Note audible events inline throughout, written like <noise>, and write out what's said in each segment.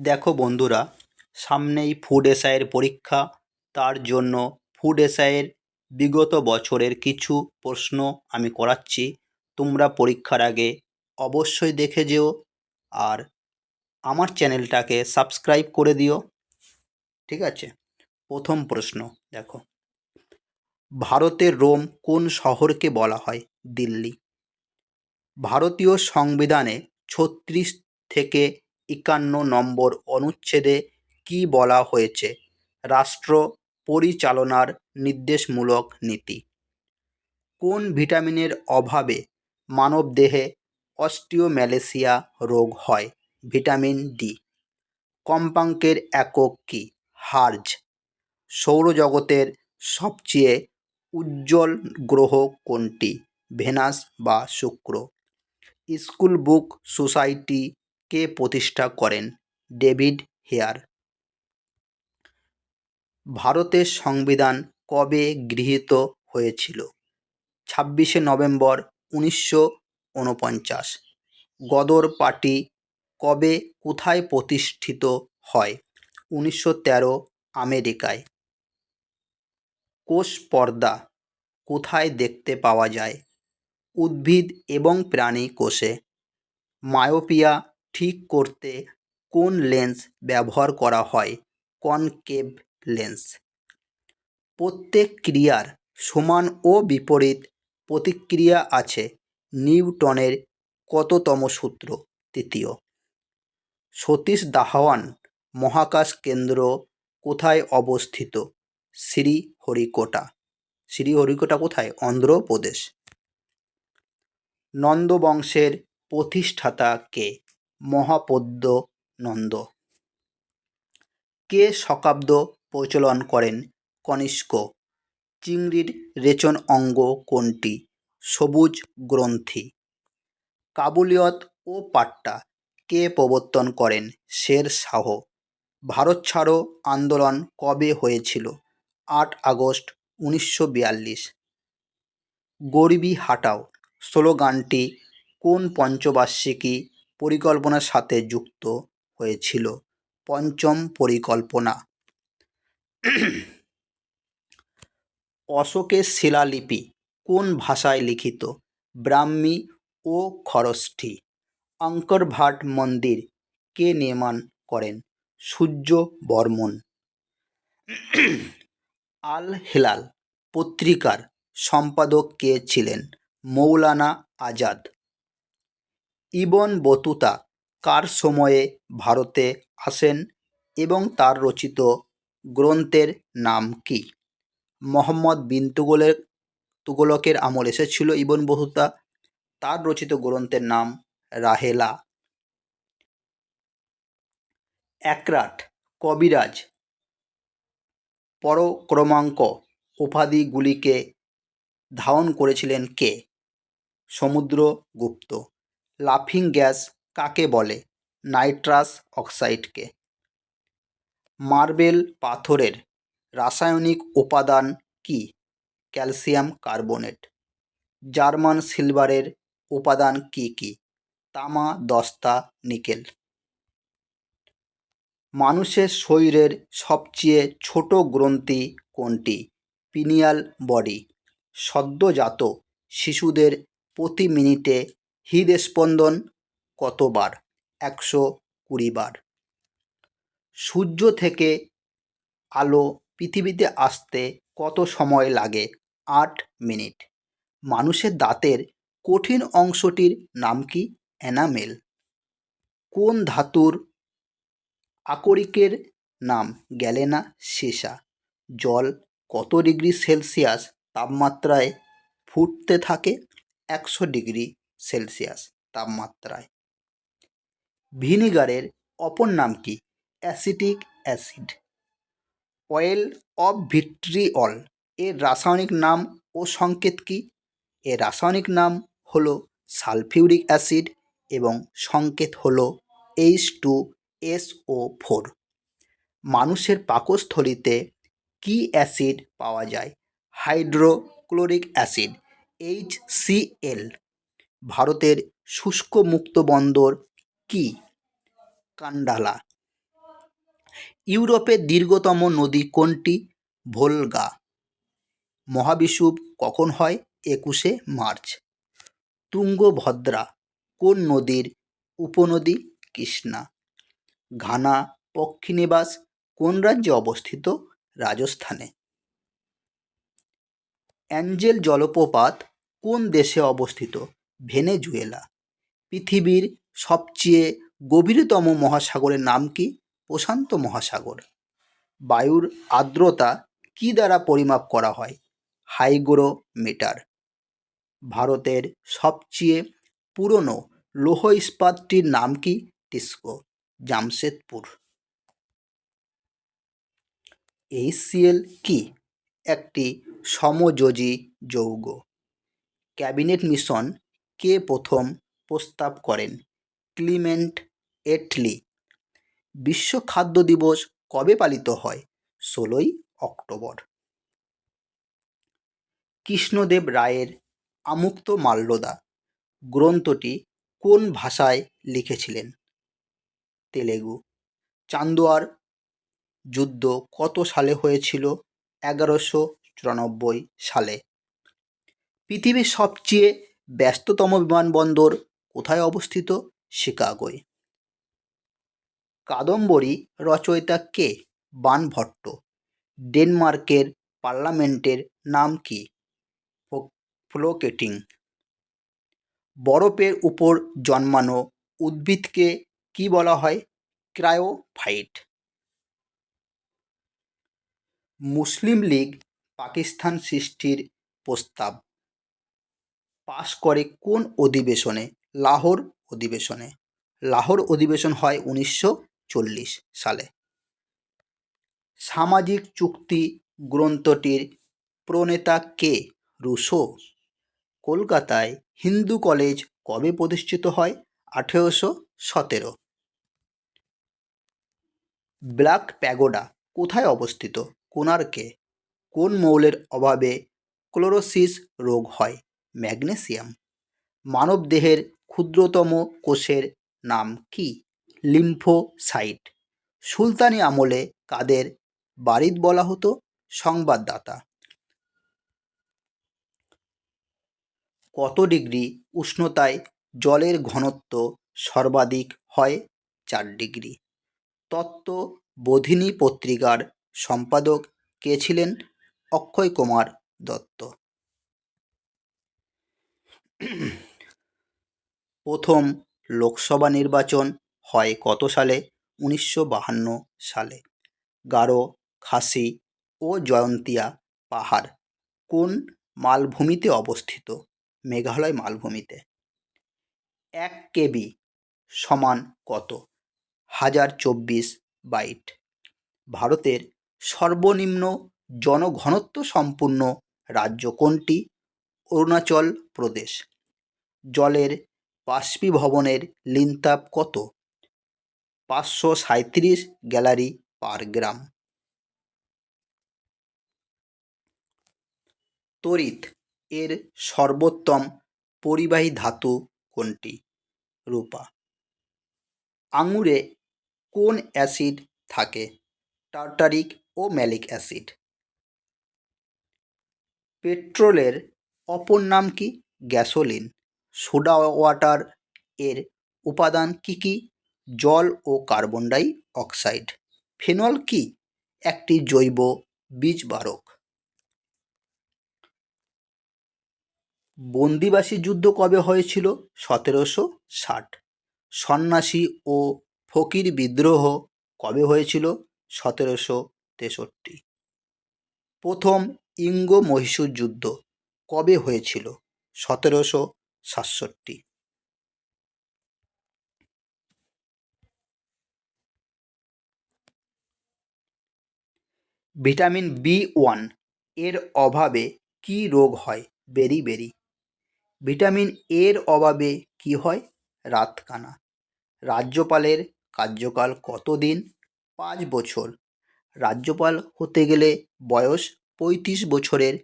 দেখো বন্ধুরা, সামনেই ফুড এসআইয়ের পরীক্ষা। তার জন্য ফুড এসআইয়ের বিগত বছরের কিছু প্রশ্ন আমি করাচ্ছি। তোমরা পরীক্ষার আগে অবশ্যই দেখে যেও আর আমার চ্যানেলটাকে সাবস্ক্রাইব করে দিও। ঠিক আছে? প্রথম প্রশ্ন, দেখো। ভারতের রোম কোন শহরকে বলা হয়? দিল্লি। ভারতীয় সংবিধানে ছত্রিশ থেকে একান্ন নম্বর অনুচ্ছেদে কী বলা হয়েছে? রাষ্ট্র পরিচালনার নির্দেশমূলক নীতি। কোন ভিটামিনের অভাবে মানবদেহে অস্টিওম্যালেসিয়া রোগ হয়? Vitamin D. কম্পাঙ্কের একক কী? হার্জ। সৌরজগতের সবচেয়ে উজ্জ্বল গ্রহ কোনটি? ভেনাস বা শুক্র। স্কুল বুক সোসাইটি কে প্রতিষ্ঠা করেন? David Hare. ভারতের সংবিধান কবে গৃহীত হয়েছিল? ছাব্বিশে নভেম্বর উনিশশো উনপঞ্চাশ গদর পার্টি কবে কোথায় প্রতিষ্ঠিত হয়? উনিশশো তেরো আমেরিকায়। কোষ পর্দা কোথায় দেখতে পাওয়া যায়? উদ্ভিদ এবং প্রাণী কোষে। মায়োপিয়া ঠিক করতে কোন লেন্স ব্যবহার করা হয়? Concave lens. প্রত্যেক ক্রিয়ার সমান ও বিপরীত প্রতিক্রিয়া আছে নিউটনের কততম সূত্র তৃতীয়। সতীশ দাহওয়ান, মহাকাশ কেন্দ্র কোথায় অবস্থিত? শ্রীহরিকোটা। শ্রীহরিকোটা কোথায়? অন্ধ্রপ্রদেশ। নন্দবংশের প্রতিষ্ঠাতা কে? মহাপদ্য নন্দ। কে শকাব্দ প্রচলন করেন কনিষ্ক? চিংড়ির রেচন অঙ্গ কোনটি? সবুজ গ্রন্থি। কাবুলিয়ত ও পাট্টা কে প্রবর্তন করেন? শের শাহ। ভারত ছাড়ো আন্দোলন কবে হয়েছিল? আট আগস্ট উনিশশো বিয়াল্লিশ। গরিবি হাটাও। স্লোগানটি, কোন পঞ্চবার্ষিকী পরিকল্পনার সাথে যুক্ত হয়েছিল। পঞ্চম পরিকল্পনা। অশোকের শিলালিপি কোন ভাষায় লিখিত? ব্রাহ্মী ও খরষ্ঠী। অঙ্কর ভাট মন্দির কে নির্মাণ করেন? সূর্য বর্মন আল হেলাল পত্রিকার সম্পাদক কে ছিলেন? মৌলানা আজাদ। ইবন বতুতা কার সময়ে ভারতে আসেন এবং তার রচিত গ্রন্থের নাম কি? মোহাম্মদ বিন তুগলের তুগলকের আমল এসেছিল ইবন বতুতা। তার রচিত গ্রন্থের নাম রাহেলা। একরাট, কবিরাজ, পরক্রমাঙ্ক উপাধিগুলিকে ধারণ করেছিলেন কে? সমুদ্রগুপ্ত। লাফিং গ্যাস কাকে বলে? নাইট্রাস অক্সাইডকে। মার্বেল পাথরের রাসায়নিক উপাদান কি? Calcium carbonate. জার্মান সিলভারের উপাদান কি কি? তামা, দস্তা, নিকেল। মানুষের শরীরের সবচেয়ে ছোট গ্রন্থি কোনটি? Pineal body. সদ্যজাত শিশুদের প্রতি মিনিটে হৃদস্পন্দন কতবার? একশো কুড়ি বার। সূর্য থেকে আলো পৃথিবীতে আসতে কত সময় লাগে? আট মিনিট। মানুষের দাঁতের কঠিন অংশটির নাম কি? এনামেল। কোন ধাতুর আকরিকের নাম গ্যালেনা সীসা জল কত ডিগ্রি সেলসিয়াস তাপমাত্রায় ফুটতে থাকে? একশো ডিগ্রি। সেলসিয়াস তাপমাত্রায়। ভিনিগারের অপর নাম কি? Acetic acid. Oil of vitriol এর রাসায়নিক নাম ও সংকেত কি? এর রাসায়নিক নাম হল সালফিউরিক অ্যাসিড এবং সংকেত হল এইচ টু এসও ফোর। মানুষের পাকস্থলিতে কি অ্যাসিড পাওয়া যায়? হাইড্রোক্লোরিক অ্যাসিড, এইচ সিএল ভারতের শুষ্ক মুক্ত বন্দর কি? কান্ডালা। ইউরোপের দীর্ঘতম নদী কোনটি? ভোলগা। মহাবিষুব কখন হয়? একুশে মার্চ। তুঙ্গভদ্রা, কোন নদীর উপনদী? কৃষ্ণা। ঘানা, পক্ষীনিবাস, কোন রাজ্যে অবস্থিত? রাজস্থানে। অ্যাঞ্জেল জলপ্রপাত কোন দেশে অবস্থিত? ভেনেজুয়েলা। পৃথিবীর সবচেয়ে গভীরতম মহাসাগরের নাম কি? প্রশান্ত মহাসাগর। বায়ুর আর্দ্রতা কী দ্বারা পরিমাপ করা হয়? হাইগ্রোমিটার। ভারতের সবচেয়ে পুরনো লৌহ ইস্পাতটির নাম কি? টিস্কো, জামশেদপুর। এইচসিএল কি? একটি সমযোজী যৌগ। ক্যাবিনেট মিশন কে প্রথম প্রস্তাব করেন? Clement Attlee. বিশ্ব খাদ্য দিবস কবে পালিত হয়? ষোলোই অক্টোবর। কৃষ্ণদেব রায়ের আমুক্ত মাল্যদা। গ্রন্থটি কোন ভাষায় লিখেছিলেন? তেলেগু। চান্দোয়ার যুদ্ধ কত সালে হয়েছিল? এগারোশো চুরানব্বই সালে। পৃথিবীর সবচেয়ে ব্যস্ততম বিমানবন্দর কোথায় অবস্থিত? শিকাগোয়। কাদম্বরী রচয়িতা কে? বানভট্ট। ডেনমার্কের পার্লামেন্টের নাম কি? ফ্লোকেটিং। বরফের উপর জন্মানো উদ্ভিদকে কি বলা হয়? ক্রায়োফাইট। মুসলিম লীগ পাকিস্তান সৃষ্টির প্রস্তাব। পাশ করে কোন অধিবেশনে? লাহোর অধিবেশনে। লাহোর অধিবেশন হয় উনিশশো চল্লিশ সালে। সামাজিক চুক্তি গ্রন্থটির প্রণেতা কে? রুশো। কলকাতায় হিন্দু কলেজ কবে প্রতিষ্ঠিত হয়? আঠেরোশো সতেরো। ব্ল্যাক প্যাগোডা কোথায় অবস্থিত? কোণার্কে। কোন মৌলের অভাবে ক্লোরোসিস রোগ হয়? ম্যাগনেসিয়াম। মানবদেহের ক্ষুদ্রতম কোষের নাম কি? লিম্ফোসাইট। সুলতানি আমলে কাদের বারিদ বলা হতো? সংবাদদাতা। কত ডিগ্রি উষ্ণতায় জলের ঘনত্ব সর্বাধিক হয়? চার ডিগ্রি। তত্ত্ব বোধিনী পত্রিকার সম্পাদক কে ছিলেন অক্ষয় কুমার দত্ত <clears throat> প্রথম লোকসভা নির্বাচন হয় কত সালে? উনিশশো বাহান্ন সালে। গারো, খাসি ও জয়ন্তিয়া পাহাড় কোন মালভূমিতে অবস্থিত? মেঘালয় মালভূমিতে। এক কেবি সমান কত? হাজার চব্বিশ বাইট। ভারতের সর্বনিম্ন জনঘনত্ব সম্পূর্ণ রাজ্য কোনটি? অরুণাচল প্রদেশ। জলের বাষ্পীভবনের লিনতাপ কত? পাঁচশো সাঁইত্রিশ গ্যালারি পার গ্রাম। তড়িৎ এর সর্বোত্তম পরিবাহী ধাতু কোনটি? রূপা। আঙুরে কোন অ্যাসিড থাকে? টার্টারিক ও ম্যালিক অ্যাসিড। পেট্রোলের অপর নাম কি? গ্যাসোলিন। সোডা ওয়াটার এর উপাদান কি কি? জল ও কার্বন ডাই অক্সাইড। ফেনল কি? একটি জৈব বীজবারক। বন্দিবাসী যুদ্ধ কবে হয়েছিল? সতেরোশো ষাট। সন্ন্যাসী ও ফকির বিদ্রোহ কবে হয়েছিল? সতেরোশো তেষট্টি। প্রথম ইঙ্গ মহীশূর যুদ্ধ কবে হয়েছিল? সতেরোশো সাতষট্টি। ভিটামিন বি ওয়ানের অভাবে কি রোগ হয়? বেরি বেরি। ভিটামিন এর অভাবে কি হয়? রাতকানা। রাজ্যপালের কার্যকাল কতদিন? পাঁচ বছর। রাজ্যপাল হতে গেলে বয়স পঁয়ত্রিশ বছরের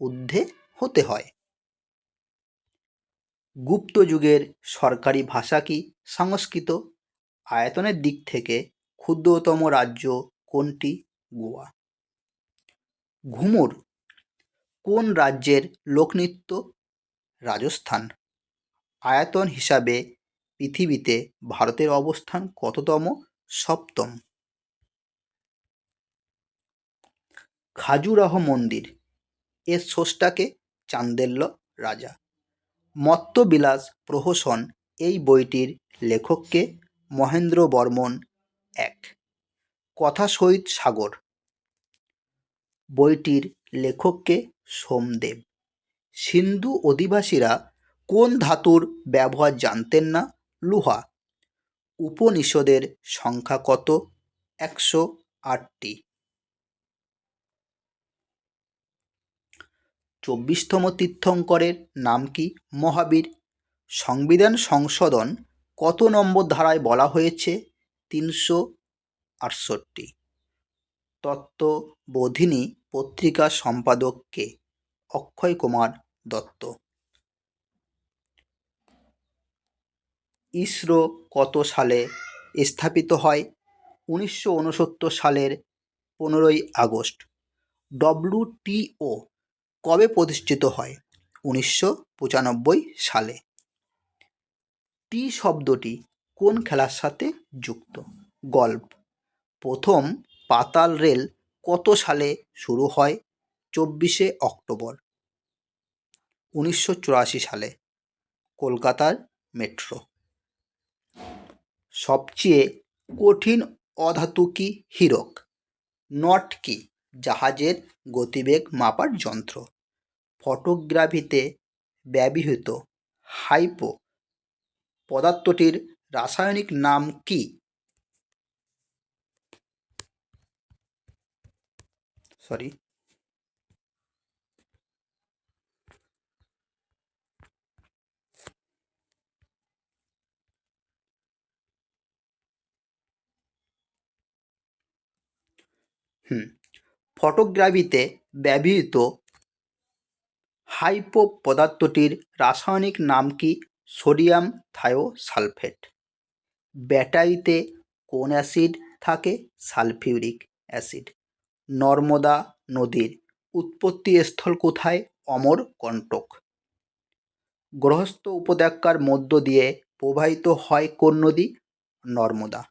ঊর্ধ্বে হতে হয়। গুপ্ত যুগের সরকারি ভাষা কি সংস্কৃত? আয়তনের দিক থেকে ক্ষুদ্রতম রাজ্য কোনটি? গোয়া। ঘুমুর, কোন রাজ্যের লোকনৃত্য? রাজস্থান। আয়তন হিসাবে পৃথিবীতে ভারতের অবস্থান কততম? সপ্তম। খাজুরাহ মন্দির, এর স্রষ্টাকে চান্দেল্য রাজা। মত্তবিলাস প্রহসন এই বইটির লেখককে মহেন্দ্র বর্মন এক। কথা সহিত সাগর। বইটির লেখককে সোমদেব। সিন্ধু অধিবাসীরা কোন ধাতুর ব্যবহার জানতেন না? লুহা। উপনিষদের সংখ্যা কত? একশো আটটি। চব্বিশতম তীর্থঙ্করের নাম কি? মহাবীর। সংবিধান সংশোধন কত নম্বর ধারায় বলা হয়েছে? তিনশো আটষট্টি। তত্ত্ববোধিনী পত্রিকার সম্পাদক কে? অক্ষয় কুমার দত্ত। ইসরো কত সালে স্থাপিত হয়? উনিশশো উনসত্তর সালের পনেরোই আগস্ট। ডব্লুটিও কবে প্রতিষ্ঠিত হয়? উনিশশো পঁচানব্বই সালে। টি শব্দটি কোন খেলার সাথে যুক্ত? গল্ফ প্রথম পাতাল রেল কত সালে শুরু হয়? চব্বিশে অক্টোবর। উনিশশো চুরাশি সালে। কলকাতার মেট্রো। সবচেয়ে কঠিন অধাতু কি হীরক? নট কি, জাহাজের গতিবেগ মাপার যন্ত্র। ফটোগ্রাফিতে ব্যবহৃত হাইপো পদার্থটির রাসায়নিক নাম কি? সরি হুম ফটোগ্রাফিতে ব্যবহৃত হাইপো পদার্থটির রাসায়নিক নাম কি? Sodium thiosulphate. ব্যাটারিতে কোন অ্যাসিড থাকে? Sulphuric acid. নর্মদা নদীর উৎপত্তি স্থল কোথায়? অমরকণ্টক গৃহস্থ উপত্যকার মধ্য দিয়ে প্রবাহিত হয় কোন নদী? নর্মদা।